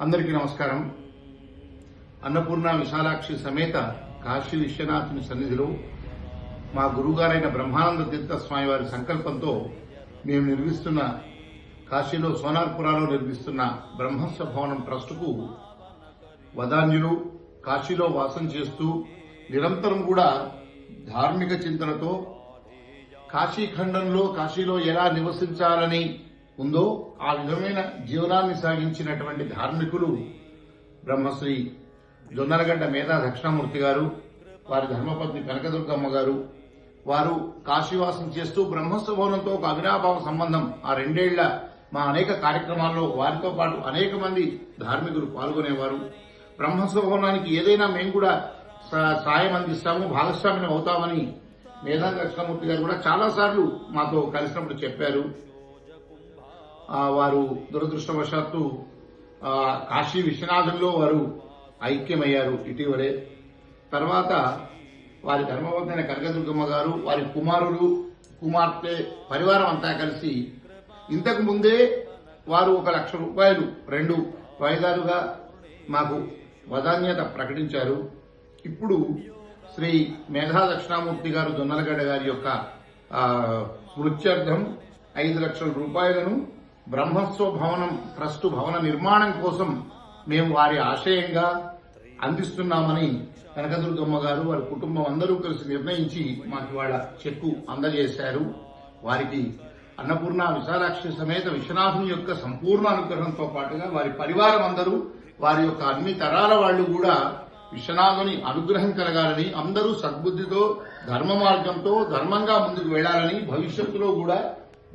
అందరికీ నమస్కారం. అన్నపూర్ణ విశాలాక్షి సమేత కాశీ విశ్వనాథుని సన్నిధిలో మా గురుగారైన బ్రహ్మానంద తీర్థ స్వామి వారి సంకల్పంతో మేము నిర్మిస్తున్న కాశీలో సోనార్పురాలో నిర్మిస్తున్న బ్రహ్మస్వ భవనం ట్రస్టుకు వదాన్యులు కాశీలో వాసం చేస్తూ నిరంతరం కూడా ధార్మిక చింతనతో కాశీఖండంలో కాశీలో ఎలా నివసించాలని ఉందో ఆ విధమైన జీవనాన్ని సాగించినటువంటి ధార్మికులు బ్రహ్మశ్రీ జొన్నరగడ్డ మేధా దక్షిణామూర్తి గారు వారి ధర్మపత్ని కనకదుర్గమ్మ గారు వారు కాశీవాసం చేస్తూ బ్రహ్మస్వ భవనంతో ఒక అవినాభావ సంబంధం ఆ రెండేళ్ళ మా అనేక కార్యక్రమాల్లో వారితో పాటు అనేక మంది ధార్మికులు పాల్గొనేవారు. బ్రహ్మస్వ భవనానికి ఏదైనా మేము కూడా సాయం అందిస్తాము భాగస్వామ్యం అవుతామని మేధా దక్షిణామూర్తి గారు కూడా చాలా సార్లు మాతో కలిసినప్పుడు చెప్పారు. వారు దురదృష్టవశాత్తు కాశీ విశ్వనాథంలో వారు ఐక్యమయ్యారు ఇటీవలే. తర్వాత వారి ధర్మవంతైన కనకదుర్గమ్మ గారు వారి కుమారుడు కుమార్తె పరివారం అంతా కలిసి ఇంతకు ముందే వారు ఒక లక్ష రూపాయలు రెండు వాయిదాలుగా మాకు వదాన్యత ప్రకటించారు. ఇప్పుడు శ్రీ మేఘా దక్షిణామూర్తి గారు జొన్నలగడ్డ గారి యొక్క ఆ, స్మృత్యర్థం ఐదు లక్షల రూపాయలను బ్రహ్మస్వ భవనం ట్రస్టు భవన నిర్మాణం కోసం మేము వారి ఆశయంగా అందిస్తున్నామని కనకదుర్గమ్మ గారు వారి కుటుంబం అందరూ కలిసి నిర్ణయించి మాకు వాళ్ళ చెక్కు అందజేశారు. వారికి అన్నపూర్ణ విశాలాక్షి సమేత విశ్వనాథుని యొక్క సంపూర్ణ అనుగ్రహంతో పాటుగా వారి పరివారం అందరూ వారి యొక్క అన్ని తరాల వాళ్ళు కూడా విశ్వనాథుని అనుగ్రహం కలగాలని అందరూ సద్బుద్ధితో ధర్మ మార్గంతో ధర్మంగా ముందుకు వెళ్ళాలని భవిష్యత్తులో కూడా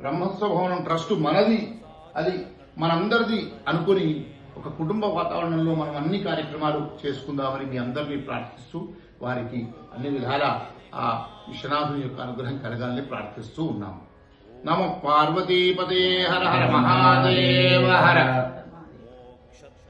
బ్రహ్మోత్సవ భవనం ట్రస్ట్ మనది అది మనందరిది అనుకుని ఒక కుటుంబ వాతావరణంలో మనం అన్ని కార్యక్రమాలు చేసుకుందామని మీ అందరినీ ప్రార్థిస్తూ వారికి అన్ని విధాల ఆ విశ్వనాథుని యొక్క అనుగ్రహం కలగాలని ప్రార్థిస్తూ ఉన్నాము. నమ పార్వతీపతే హర హర మహాదేవ హర.